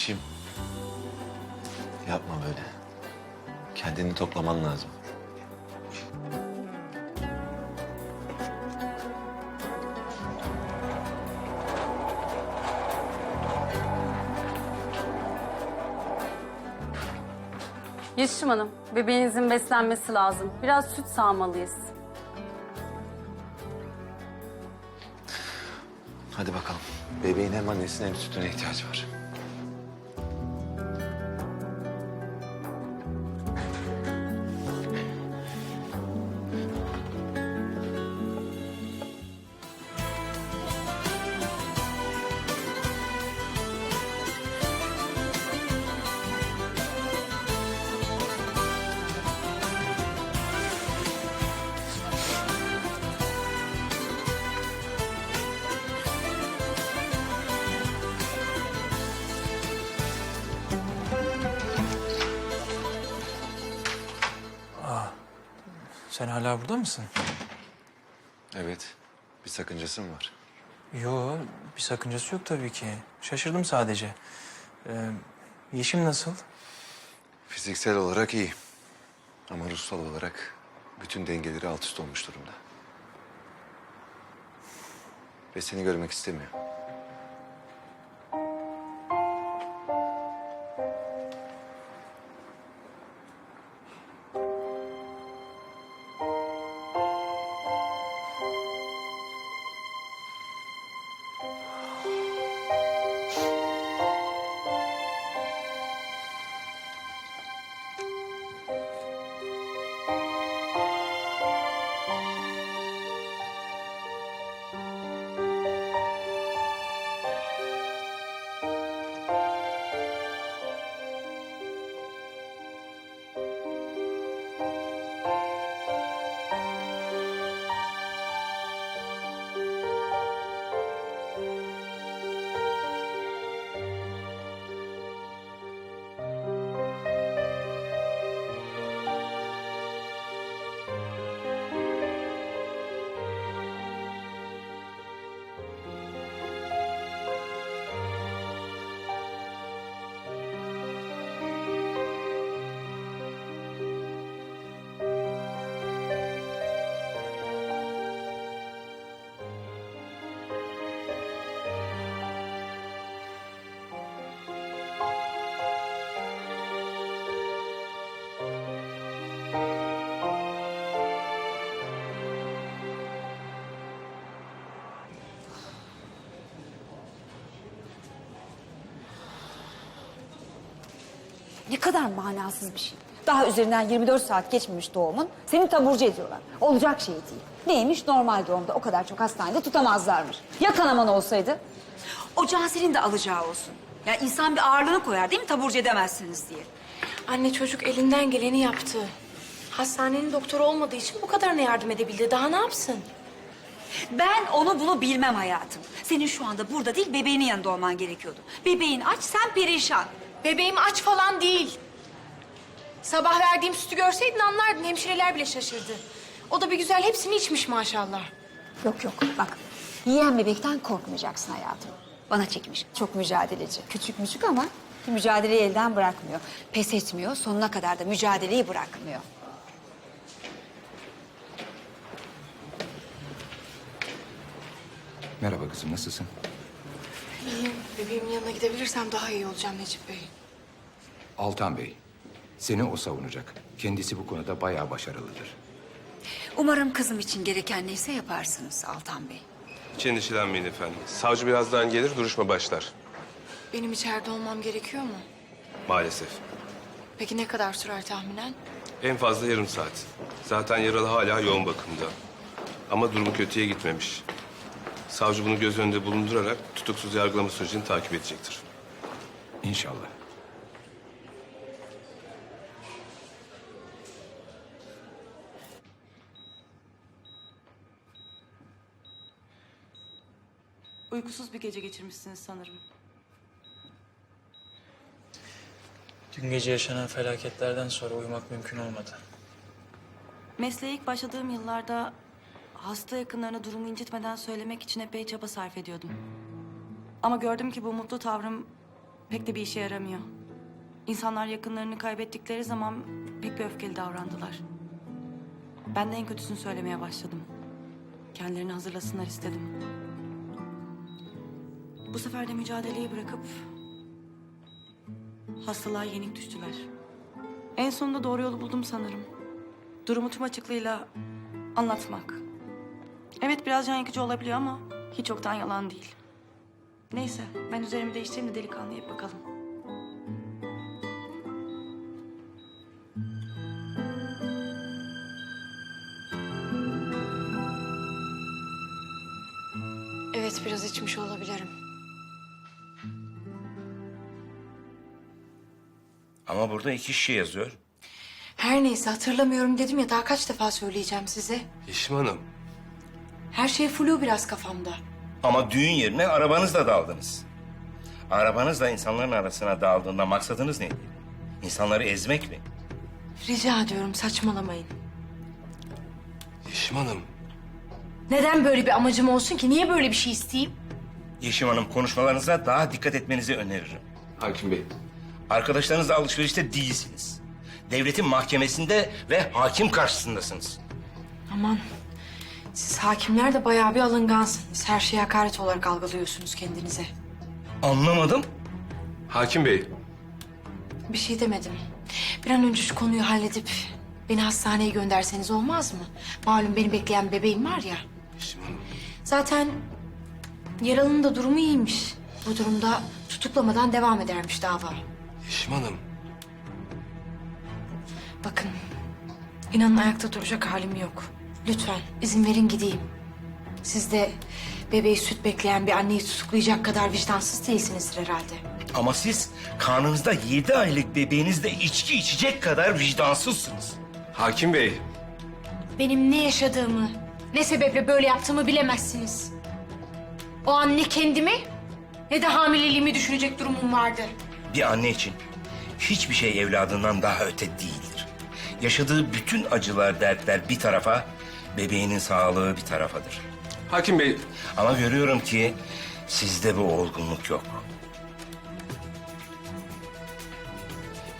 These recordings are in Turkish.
Yeşim. Yapma böyle. Kendini toplaman lazım. Yeşim Hanım, bebeğinizin beslenmesi lazım. Biraz süt sağmalıyız. Hadi bakalım. Bebeğin hem annesine hem sütüne ihtiyacı var. Sen hala burada mısın? Evet. Bir sakıncası mı var? Yo, bir sakıncası yok tabii ki. Şaşırdım sadece. Ee, Yeşim nasıl? Fiziksel olarak iyi. Ama ruhsal olarak bütün dengeleri alt üst olmuş durumda. Ve seni görmek istemiyor. Kadar manasız bir şey. Daha üzerinden 24 saat geçmemiş doğumun seni taburcu ediyorlar. Olacak şey değil. Neymiş normal doğumda o kadar çok hastanede tutamazlarmış. Ya kanaman olsaydı? O Cansel'in de alacağı olsun. Ya insan bir ağırlığını koyar değil mi taburcu edemezsiniz diye. Anne çocuk elinden geleni yaptı. Hastanenin doktoru olmadığı için bu kadarına yardım edebildi. Daha ne yapsın? Ben onu bunu bilmem hayatım. Senin şu anda burada değil bebeğinin yanında olman gerekiyordu. Bebeğin aç sen perişan. Bebeğim aç falan değil. Sabah verdiğim sütü görseydin anlardın. Hemşireler bile şaşırdı. O da bir güzel hepsini içmiş maşallah. Yok yok bak yiyen bebekten korkmayacaksın hayatım. Bana çekmiş çok mücadeleci. Küçük müçük ama mücadeleyi elden bırakmıyor. Pes etmiyor sonuna kadar da mücadeleyi bırakmıyor. Merhaba kızım, nasılsın? İyiyim. Bebeğimin yanına gidebilirsem daha iyi olacağım Necip Bey. Altan Bey, seni o savunacak. Kendisi bu konuda bayağı başarılıdır. Umarım kızım için gereken neyse yaparsınız Altan Bey. Hiç endişelenmeyin efendim. Savcı birazdan gelir, duruşma başlar. Benim içeride olmam gerekiyor mu? Maalesef. Peki ne kadar sürer tahminen? En fazla yarım saat. Zaten yaralı hala yoğun bakımda. Ama durumu kötüye gitmemiş. Savcı bunu göz önünde bulundurarak tutuksuz yargılama sürecini takip edecektir. İnşallah. Uykusuz bir gece geçirmişsiniz sanırım. Dün gece yaşanan felaketlerden sonra uyumak mümkün olmadı. Mesleğe ilk başladığım yıllarda hasta yakınlarına durumu incitmeden söylemek için epey çaba sarf ediyordum. Ama gördüm ki bu mutlu tavrım pek de bir işe yaramıyor. İnsanlar yakınlarını kaybettikleri zaman pek bir öfkeli davrandılar. Ben de en kötüsünü söylemeye başladım. Kendilerini hazırlasınlar istedim. Bu sefer de mücadeleyi bırakıp hastalığa yenik düştüler. En sonunda doğru yolu buldum sanırım. Durumu tüm açıklığıyla anlatmak. Evet biraz can yakıcı olabiliyor ama hiç yoktan yalan değil. Neyse ben üzerimi değiştireyim de delikanlıya bir bakalım. Evet biraz içmiş olabilirim. Ama burada iki kişi yazıyor. Her neyse hatırlamıyorum dedim ya daha kaç defa söyleyeceğim size. Yeşim Hanım, Her şey flu biraz kafamda. Ama düğün yerine arabanızla daldınız. Arabanızla insanların arasına daldığında maksadınız neydi? İnsanları ezmek mi? Rica ediyorum saçmalamayın. Yeşim Hanım. Neden böyle bir amacım olsun ki? Niye böyle bir şey isteyeyim? Yeşim Hanım konuşmalarınıza daha dikkat etmenizi öneririm. Hakim Bey, Arkadaşlarınızla alışverişte değilsiniz. Devletin mahkemesinde ve hakim karşısındasınız. Aman siz hakimler de bayağı bir alıngansınız. Her şeyi hakaret olarak algılıyorsunuz kendinize. Anlamadım. Hakim Bey. Bir şey demedim. Bir an önce şu konuyu halledip beni hastaneye gönderseniz olmaz mı? Malum beni bekleyen bebeğim var ya. Zaten yaralının da durumu iyiymiş. Bu durumda tutuklamadan devam edermiş dava. Yeşim Hanım. Bakın, inanın ayakta duracak halim yok. Lütfen izin verin gideyim. Siz de bebeği süt bekleyen bir anneyi tutuklayacak kadar vicdansız değilsinizdir herhalde. Ama siz karnınızda yedi aylık bebeğinizle içki içecek kadar vicdansızsınız. Hakim Bey. Benim ne yaşadığımı, ne sebeple böyle yaptığımı bilemezsiniz. O an ne kendimi ne de hamileliğimi düşünecek durumum vardı. Bir anne için hiçbir şey evladından daha öte değildir. Yaşadığı bütün acılar, dertler bir tarafa, bebeğinin sağlığı bir tarafadır. Hakim Bey, Ama görüyorum ki sizde bu olgunluk yok.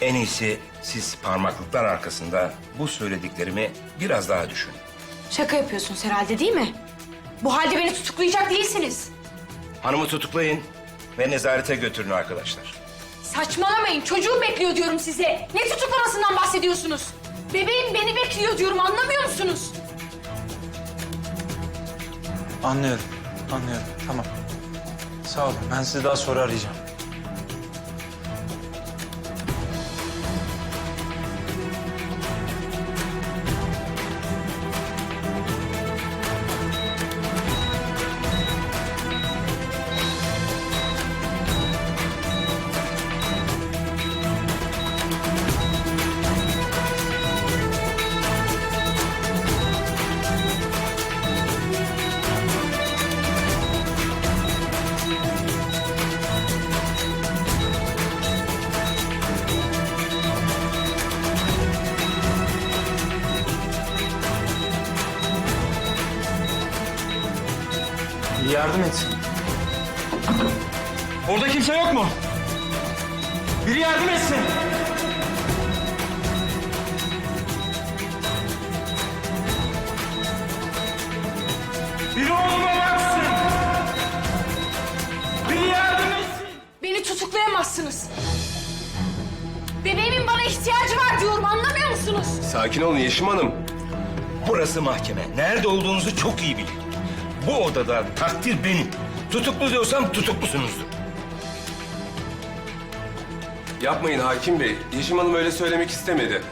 En iyisi siz parmaklıklar arkasında bu söylediklerimi biraz daha düşünün. Şaka yapıyorsunuz herhalde değil mi? Bu halde beni tutuklayacak değilsiniz. Hanımı tutuklayın ve nezarete götürün arkadaşlar. Saçmalamayın. Çocuğum bekliyor diyorum size. Ne tutuklamasından bahsediyorsunuz? Bebeğim beni bekliyor diyorum. Anlamıyor musunuz? Anlıyorum, anlıyorum. Tamam. Sağ olun. Ben sizi daha sonra arayacağım. Yardım etsin. Biri oğluma baksın. Biri yardım etsin. Beni tutuklayamazsınız. Bebeğimin bana ihtiyacı var diyorum. Anlamıyor musunuz? sakin olun Yeşim Hanım. Burası mahkeme. Nerede olduğunuzu çok iyi bilin. Bu odada takdir benim. Tutuklu diyorsam tutuklusunuzdur. Yapmayın Hakim Bey. Yeşim Hanım öyle söylemek istemedi.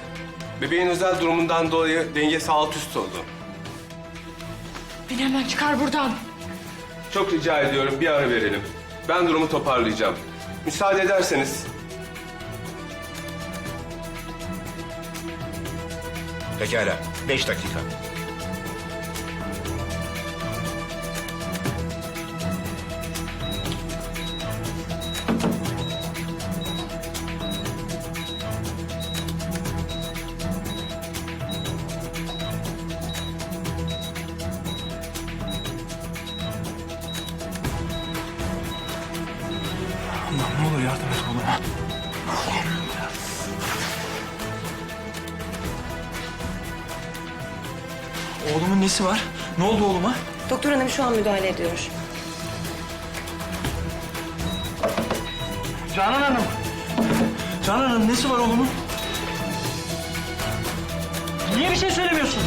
Bebeğin özel durumundan dolayı dengesi alt üst oldu. Beni hemen çıkar buradan. Çok rica ediyorum bir ara verelim. Ben durumu toparlayacağım. Müsaade ederseniz Pekala. Beş dakika. Nesi var? Ne oldu oğluma? Doktor hanım şu an müdahale ediyor. Canan Hanım. Canan Hanım nesi var oğlumun? Niye bir şey söylemiyorsun?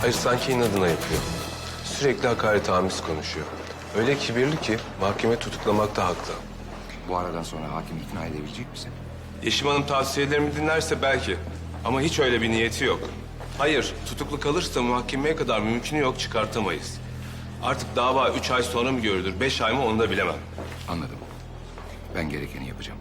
Hayır sanki inadına yapıyor. Sürekli hakaret amiz konuşuyor. Öyle kibirli ki mahkeme tutuklamakta haklı. Bu aradan sonra hakim ikna edebilecek misin? Yeşim Hanım tavsiyelerimi dinlerse belki. Ama hiç öyle bir niyeti yok. Hayır, tutuklu kalırsa muhakemeye kadar mümkünü yok çıkartamayız. Artık dava üç ay sonra mı görülür, beş ay mı onu da bilemem. Anladım. Ben gerekeni yapacağım.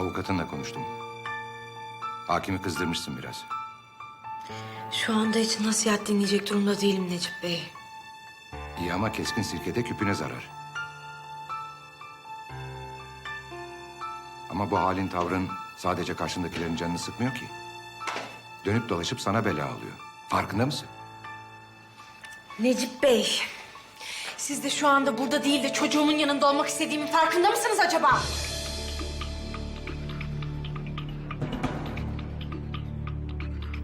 Avukatınla konuştum. Hakimi kızdırmışsın biraz. Şu anda hiç nasihat dinleyecek durumda değilim Necip Bey. İyi ama keskin sirkede küpüne zarar. Ama bu halin tavrın sadece karşındakilerin canını sıkmıyor ki. Dönüp dolaşıp sana bela alıyor. Farkında mısın? Necip Bey, siz de şu anda burada değil de çocuğumun yanında olmak istediğimin farkında mısınız acaba?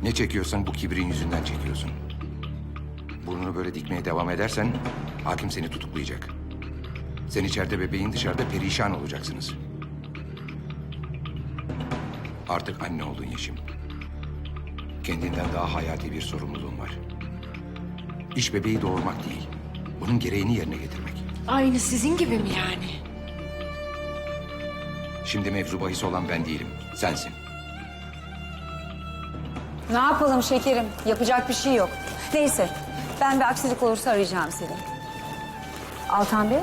Ne çekiyorsan bu kibrin yüzünden çekiyorsun. Burnunu böyle dikmeye devam edersen hakim seni tutuklayacak. Sen içeride bebeğin dışarıda perişan olacaksınız. Artık anne oldun Yeşim. Kendinden daha hayati bir sorumluluğun var. İş bebeği doğurmak değil. Bunun gereğini yerine getirmek. Aynı sizin gibi mi yani? Şimdi mevzu bahis olan ben değilim. Sensin. Ne yapalım şekerim? Yapacak bir şey yok. Neyse ben bir aksilik olursa arayacağım seni. Altan Bey.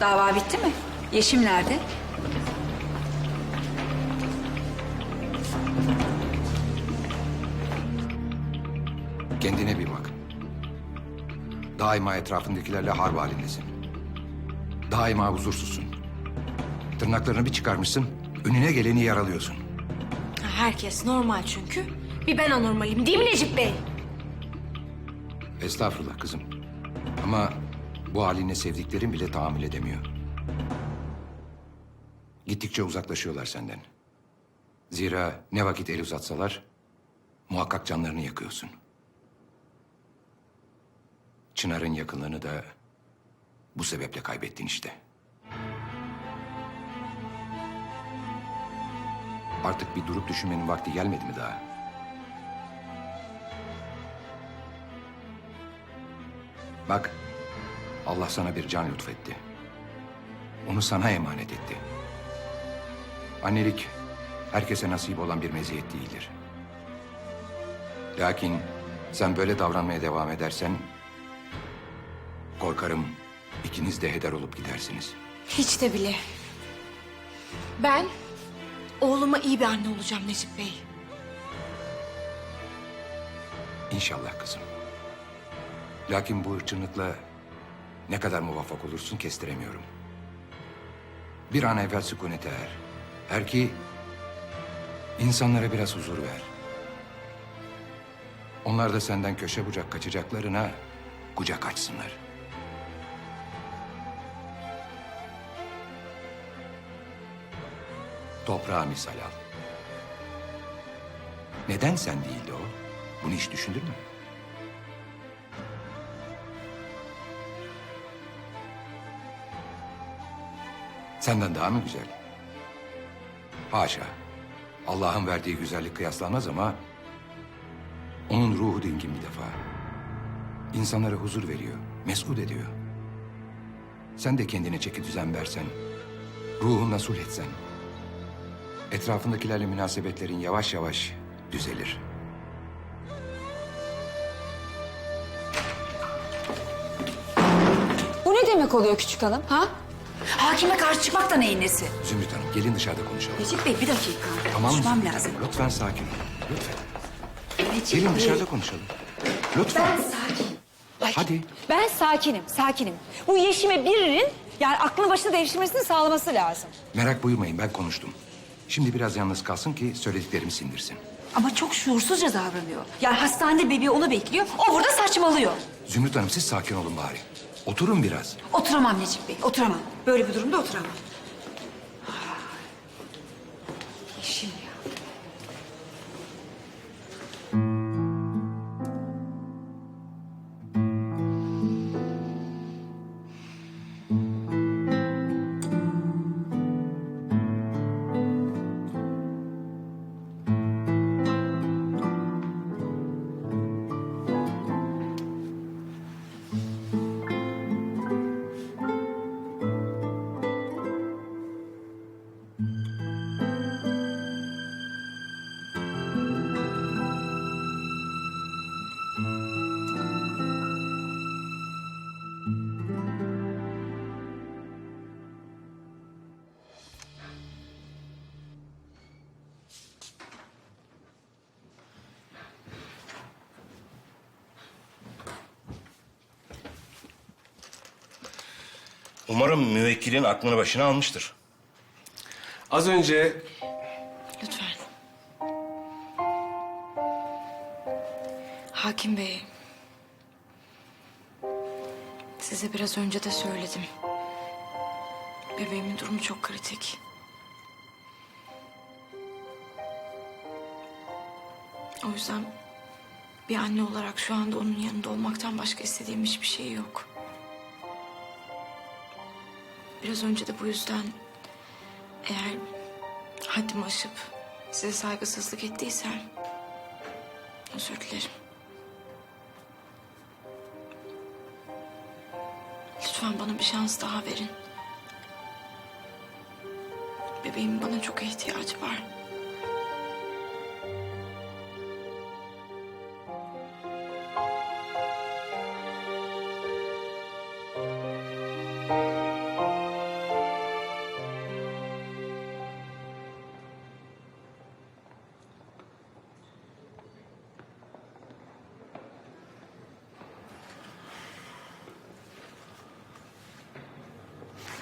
Dava bitti mi? Yeşim nerede? Kendine bir bak. Daima etrafındakilerle harp halindesin. Daima huzursuzsun. Tırnaklarını bir çıkarmışsın, önüne geleni yaralıyorsun. Herkes normal çünkü. Bir ben anormalim değil mi Necip Bey? Estağfurullah kızım. Ama bu haline sevdiklerin bile tahammül edemiyor. Gittikçe uzaklaşıyorlar senden. Zira ne vakit el uzatsalar muhakkak canlarını yakıyorsun. Çınar'ın yakınlığını da bu sebeple kaybettin işte. Artık bir durup düşünmenin vakti gelmedi mi daha? Bak, Allah sana bir can lütfetti. Onu sana emanet etti. Annelik herkese nasip olan bir meziyet değildir. Lakin sen böyle davranmaya devam edersen... ...korkarım ikiniz de heder olup gidersiniz. Hiç de bile. Ben oğluma iyi bir anne olacağım Necip Bey. İnşallah kızım. Lakin bu hırçınlıkla ne kadar muvaffak olursun kestiremiyorum. Bir an evvel sükunete er. Er ki insanlara biraz huzur ver. Onlar da senden köşe bucak kaçacaklarına kucak açsınlar. Toprağa misal al. Neden sen değildi o? Bunu hiç düşündün mü? Senden daha mı güzel? Haşa. Allah'ın verdiği güzellik kıyaslanmaz ama... ...onun ruhu dingin bir defa. İnsanlara huzur veriyor, mesut ediyor. Sen de kendine çeki düzen versen... ...ruhunla sulh etsen... ...etrafındakilerle münasebetlerin yavaş yavaş düzelir. demek oluyor küçük hanım ha? Hakime karşı çıkmak da neyin nesi? Zümrüt Hanım gelin dışarıda konuşalım. Necip Bey bir dakika. Tamam mı? Konuşmam Zümrüt lazım. Hanım? Lütfen sakin olun. Lütfen. Necip Gelin Bey, dışarıda konuşalım. Lütfen. Ben sakin. Hadi. Ben sakinim, sakinim. Bu Yeşim'e birinin yani aklını başına devşirmesini sağlaması lazım. Merak buyurmayın ben konuştum. Şimdi biraz yalnız kalsın ki söylediklerimi sindirsin. Ama çok şuursuzca davranıyor. Yani hastanede bebeği onu bekliyor, o burada saçmalıyor. Zümrüt Hanım siz sakin olun bari. Oturun biraz. Oturamam Necip Bey, oturamam. Böyle bir durumda oturamam. Umarım müvekkilin aklını başına almıştır. Az önce Lütfen. Hakim Bey. Size biraz önce de söyledim. Bebeğimin durumu çok kritik. O yüzden bir anne olarak şu anda onun yanında olmaktan başka istediğim hiçbir şey yok. Biraz önce de bu yüzden eğer haddimi aşıp size saygısızlık ettiysem özür dilerim. Lütfen bana bir şans daha verin. Bebeğimin bana çok ihtiyacı var.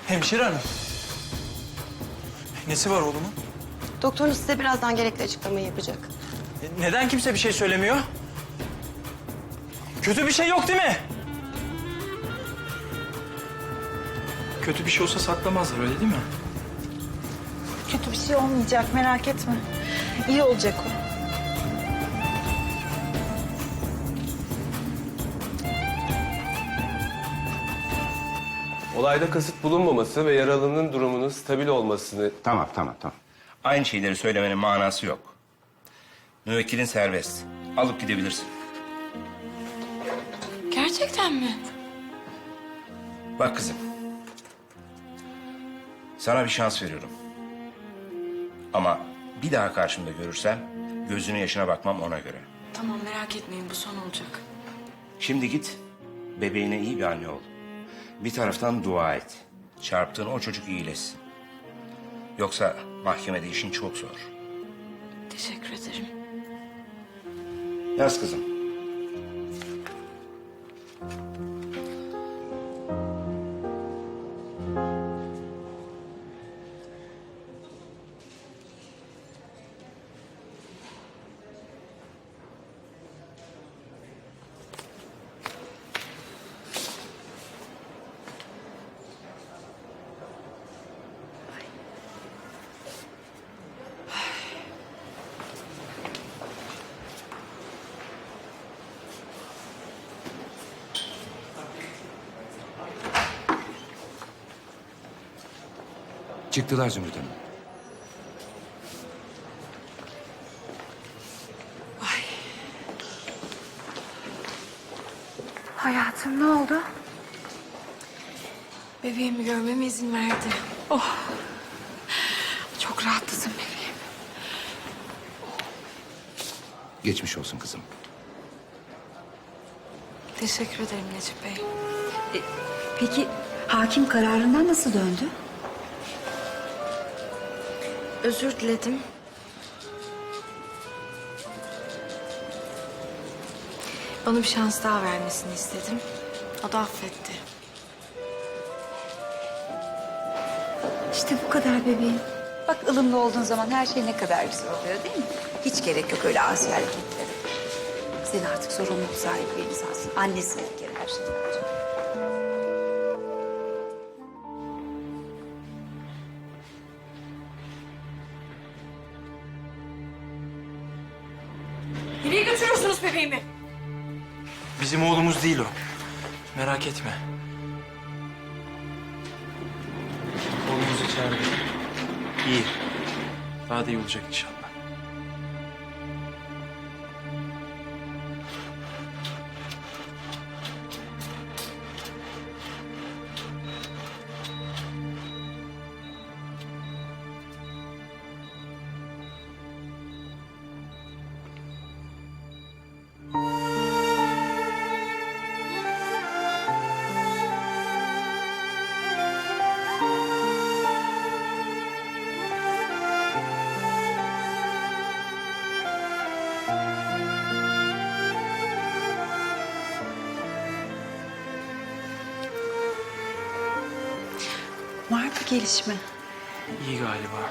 Hemşire hanım. Nesi var oğlumun? Doktorunuz size birazdan gerekli açıklamayı yapacak. E, Neden kimse bir şey söylemiyor? Kötü bir şey yok değil mi? Kötü bir şey olsa saklamazlar öyle değil mi? Kötü bir şey olmayacak merak etme. İyi olacak o. olayda kasıt bulunmaması ve yaralının durumunun stabil olmasını Tamam, tamam, tamam. Aynı şeyleri söylemenin manası yok. Müvekkilin serbest. Alıp gidebilirsin. Gerçekten mi? Bak kızım. Sana bir şans veriyorum. Ama bir daha karşımda görürsem gözünün yaşına bakmam ona göre. Tamam merak etmeyin bu son olacak. Şimdi git bebeğine iyi bir anne ol. Bir taraftan dua et. Çarptığın o çocuk iyileşsin. Yoksa mahkemede işin çok zor. Teşekkür ederim. Yaz kızım. Çıktılar Zümrüt Hanım. Hayatım ne oldu? Bebeğimi görmeme izin verdi. Oh. Çok rahatladım bebeğim. Geçmiş olsun kızım. Teşekkür ederim Necip Bey. Peki Hakim kararından nasıl döndü? Özür diledim. Bana bir şans daha vermesini istedim. O da affetti. İşte bu kadar bebeğim. Bak ılımlı olduğun zaman her şey ne kadar güzel oluyor değil mi? Hiç gerek yok öyle asi hareketlere. Sen artık sorumluluk sahibi bir insansın. Annesin bir kere her şeyden Merak etme. Oğlumuz içeride. İyi. Daha da iyi olacak inşallah. Gelişme? İyi galiba.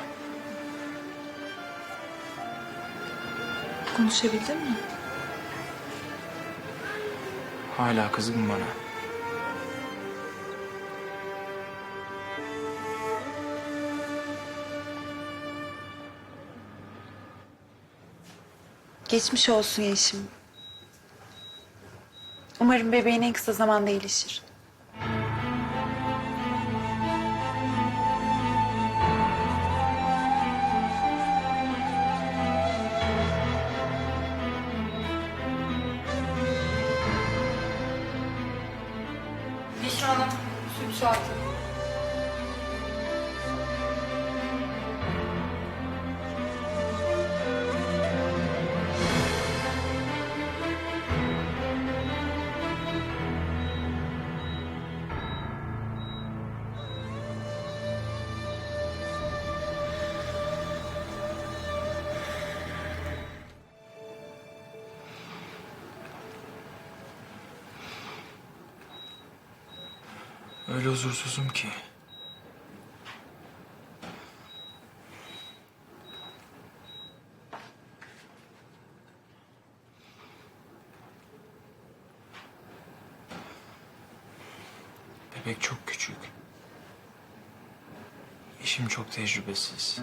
Konuşabildin mi? Hala kızgın bana. Geçmiş olsun Yeşim. Umarım bebeğin en kısa zamanda iyileşir. Öyle huzursuzum ki. Bebek çok küçük. Eşim çok tecrübesiz.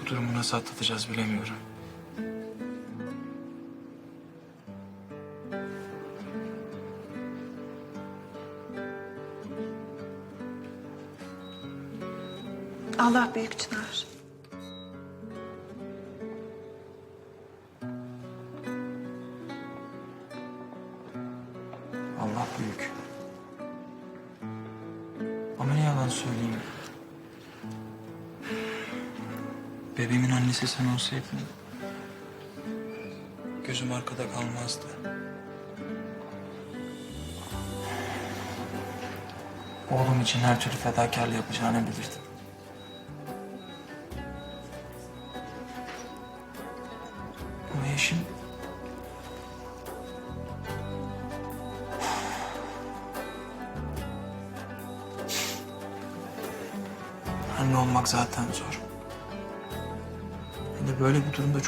Bu durumu nasıl atlatacağız bilemiyorum. Allah büyük Çınar. Allah büyük. Ama ne yalan söyleyeyim. Bebeğimin annesi sen olsaydın... ...gözüm arkada kalmazdı. Oğlum için her türlü fedakarlığı yapacağını bilirdim.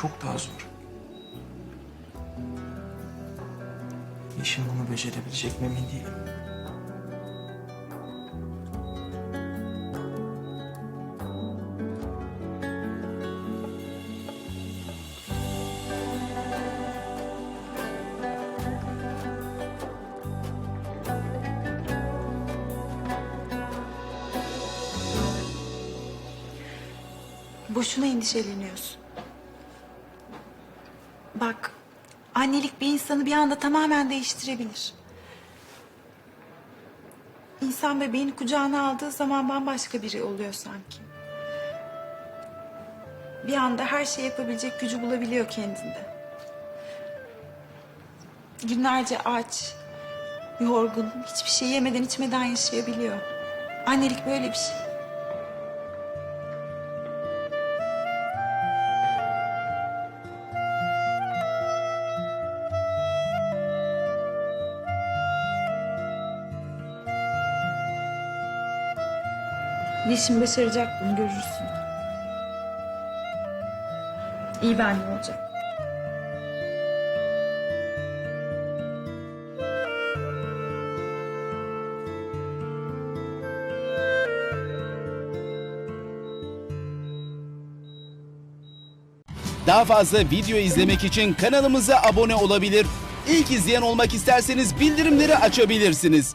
Çok daha zor. Eşim bunu becerebilecek mi emin değilim. Boşuna endişeleniyorsun. Bak, annelik bir insanı bir anda tamamen değiştirebilir. İnsan bebeğini kucağına aldığı zaman bambaşka biri oluyor sanki. bir anda her şeyi yapabilecek gücü bulabiliyor kendinde. Günlerce aç, yorgun, hiçbir şey yemeden içmeden yaşayabiliyor. Annelik böyle bir şey. Yeşim başaracak bunu görürsün. İyi bir anne olacak. Daha fazla video izlemek için kanalımıza abone olabilir. İlk izleyen olmak isterseniz bildirimleri açabilirsiniz.